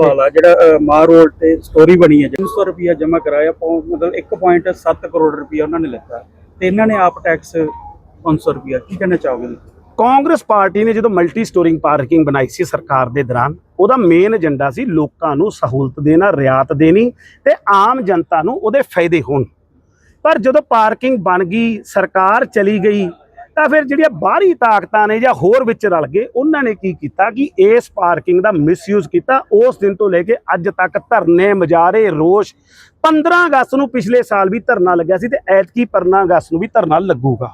ਸਵਾਲ ਆ, ਜਿਹੜਾ ਮਾਰ ਰੋਡ ਤੇ ਸਟੋਰੀ ਬਣੀ ਹੈ 300 ਰੁਪਿਆ ਜਮ੍ਹਾਂ ਕਰਾਇਆ ਮਤਲਬ 1.7 ਕਰੋੜ ਰੁਪਿਆ ਉਹਨਾਂ ਨੇ ਲਿੱਤਾ। ਤੇ ਇਹਨਾਂ ਨੇ ਆਪ ਟੈਕਸ 500 ਰੁਪਿਆ ਕੀ ਕਹਿਣਾ ਚਾਹੋਗੇ ਕਾਂਗਰਸ ਪਾਰਟੀ ਨੇ ਜਦੋਂ ਮਲਟੀ ਸਟੋਰਿੰਗ ਪਾਰਕਿੰਗ ਬਣਾਈ ਸੀ ਸਰਕਾਰ ਦੇ ਦੌਰਾਨ, ਉਹਦਾ ਮੇਨ ਏਜੰਡਾ ਸੀ ਲੋਕਾਂ ਨੂੰ ਸਹੂਲਤ ਦੇਣਾ, ਰਿਆਤ ਦੇਣੀ ਤੇ ਆਮ ਜਨਤਾ ਨੂੰ ਉਹਦੇ ਫਾਇਦੇ ਹੋਣ। ਪਰ ਜਦੋਂ ਪਾਰਕਿੰਗ ਬਣ ਗਈ, ਸਰਕਾਰ ਚਲੀ ਗਈ ਤਾਂ ਫਿਰ ਜਿਹੜੀਆਂ ਬਾਹਰੀ ਤਾਕਤਾਂ ਨੇ ਜਾਂ ਹੋਰ ਵਿੱਚ ਰਲ ਗਏ ਉਹਨਾਂ ਨੇ ਕੀ ਕੀਤਾ ਕਿ ਇਸ ਪਾਰਕਿੰਗ ਦਾ ਮਿਸਯੂਜ਼ ਕੀਤਾ। ਉਸ ਦਿਨ ਤੋਂ ਲੈ ਕੇ ਅੱਜ ਤੱਕ ਧਰਨੇ ਮਜਾਰੇ ਰੋਸ਼ 15 ਅਗਸਤ ਨੂੰ ਪਿਛਲੇ ਸਾਲ ਵੀ ਧਰਨਾ ਲੱਗਿਆ ਸੀ ਤੇ ਐਤਕੀ 15 ਅਗਸਤ ਨੂੰ ਵੀ ਧਰਨਾ ਲੱਗੂਗਾ।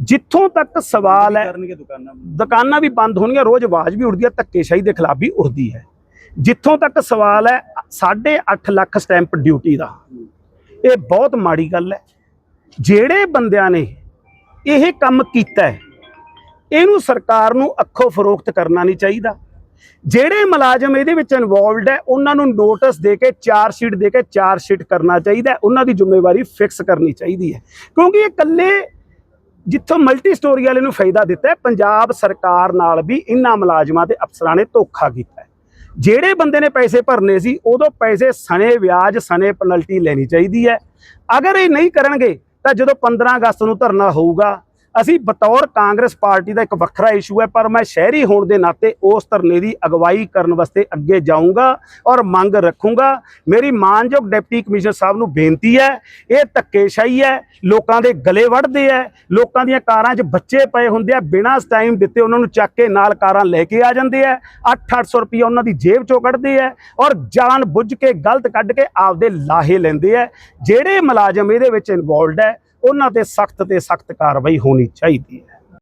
ਜਿੱਥੋਂ ਤੱਕ ਸਵਾਲ ਹੈ ਦੁਕਾਨਾਂ ਵੀ। ਬੰਦ ਹੋਣਗੀਆਂ ਰੋਜ਼ ਆਵਾਜ਼ ਵੀ ਉੱਠਦੀ ਹੈ ਧੱਕੇਸ਼ਾਹੀ ਦੇ ਖਿਲਾਫ ਵੀ ਉੱਠਦੀ ਹੈ। ਜਿੱਥੋਂ ਤੱਕ ਸਵਾਲ ਹੈ 8.5 ਲੱਖ ਸਟੈਂਪ ਡਿਊਟੀ ਦਾ। ਇਹ ਬਹੁਤ ਮਾੜੀ ਗੱਲ ਹੈ। ਜਿਹੜੇ ਬੰਦਿਆਂ ਨੇ ਇਹ ਕੰਮ ਕੀਤਾ ਹੈ। ਇਹਨੂੰ ਸਰਕਾਰ ਨੂੰ ਅੱਖੋਂ ਫਰੋਖਤ ਕਰਨਾ ਨਹੀਂ ਚਾਹੀਦਾ। ਜਿਹੜੇ ਮੁਲਾਜ਼ਮ ਇਹਦੇ ਵਿੱਚ ਇਨਵੋਲਵਡ ਹੈ, ਉਹਨਾਂ ਨੂੰ ਨੋਟਿਸ ਦੇ ਕੇ, ਚਾਰ ਸ਼ੀਟ ਦੇ ਕੇ, ਚਾਰ ਸ਼ੀਟ ਕਰਨਾ ਚਾਹੀਦਾ ਉਹਨਾਂ ਦੀ ਜ਼ਿੰਮੇਵਾਰੀ ਫਿਕਸ ਕਰਨੀ ਚਾਹੀਦੀ ਹੈ। ਕਿਉਂਕਿ ਇਹ ਇਕੱਲੇ ਜਿੱਥੋਂ ਮਲਟੀ ਸਟੋਰੀ ਵਾਲੇ ਨੂੰ ਫਾਇਦਾ ਦਿੱਤਾ ਪੰਜਾਬ ਸਰਕਾਰ ਨਾਲ ਵੀ ਇਹਨਾਂ ਮੁਲਾਜ਼ਮਾਂ ਤੇ ਅਫਸਰਾਂ ਨੇ ਧੋਖਾ ਕੀਤਾ ਜਿਹੜੇ ਬੰਦੇ ਨੇ ਪੈਸੇ ਭਰਨੇ ਸੀ, ਉਦੋਂ ਪੈਸੇ ਸਣੇ ਵਿਆਜ, ਸਣੇ ਪੈਨਲਟੀ ਲੈਣੀ ਚਾਹੀਦੀ ਹੈ। ਅਗਰ ਇਹ ਨਹੀਂ ਕਰਨਗੇ ਤਾਂ ਜਦੋਂ 15 ਅਗਸਤ ਨੂੰ ਧਰਨਾ ਹੋਊਗਾ ਅਸੀਂ ਬਤੌਰ ਕਾਂਗਰਸ ਪਾਰਟੀ ਦਾ ਇੱਕ ਵੱਖਰਾ ਇਸ਼ੂ ਹੈ, ਪਰ ਮੈਂ ਸ਼ਹਿਰੀ ਹੋਣ ਦੇ ਨਾਤੇ ਉਸ ਧਰਨੇ ਦੀ ਅਗਵਾਈ ਕਰਨ ਵਾਸਤੇ ਅੱਗੇ ਜਾਊਂਗਾ ਔਰ ਮੰਗ ਰੱਖੂੰਗਾ। ਮੇਰੀ ਮਾਨਯੋਗ ਡਿਪਟੀ ਕਮਿਸ਼ਨਰ ਸਾਹਿਬ ਨੂੰ ਬੇਨਤੀ ਹੈ, ਇਹ ਧੱਕੇਸ਼ਾਹੀ ਹੈ, ਲੋਕਾਂ ਦੇ ਗਲੇ ਵੱਢਦੇ ਹੈ, ਲੋਕਾਂ ਦੀਆਂ ਕਾਰਾਂ 'ਚ ਬੱਚੇ ਪਏ ਹੁੰਦੇ ਆ, ਬਿਨਾਂ ਟਾਈਮ ਦਿੱਤੇ ਉਹਨਾਂ ਨੂੰ ਚੱਕ ਕੇ ਨਾਲ ਕਾਰਾਂ ਲੈ ਕੇ ਆ ਜਾਂਦੇ ਆ 8-800 ਰੁਪਏ ਉਹਨਾਂ ਦੀ ਜੇਬ 'ਚੋਂ ਕੱਢਦੇ ਆ ਔਰ ਜਾਣ ਬੁੱਝ ਕੇ ਗਲਤ ਕੱਢ ਕੇ ਆਪਦੇ ਲਾਹੇ ਲੈਂਦੇ ਆ। ਜਿਹੜੇ ਮੁਲਾਜ਼ਮ ਇਹਦੇ ਵਿੱਚ ਇਨਵੋਲਡ ਹੈ ਉਹਨਾਂ ਤੇ ਸਖਤ ਤੇ ਸਖਤ ਕਾਰਵਾਈ ਹੋਣੀ ਚਾਹੀਦੀ ਹੈ।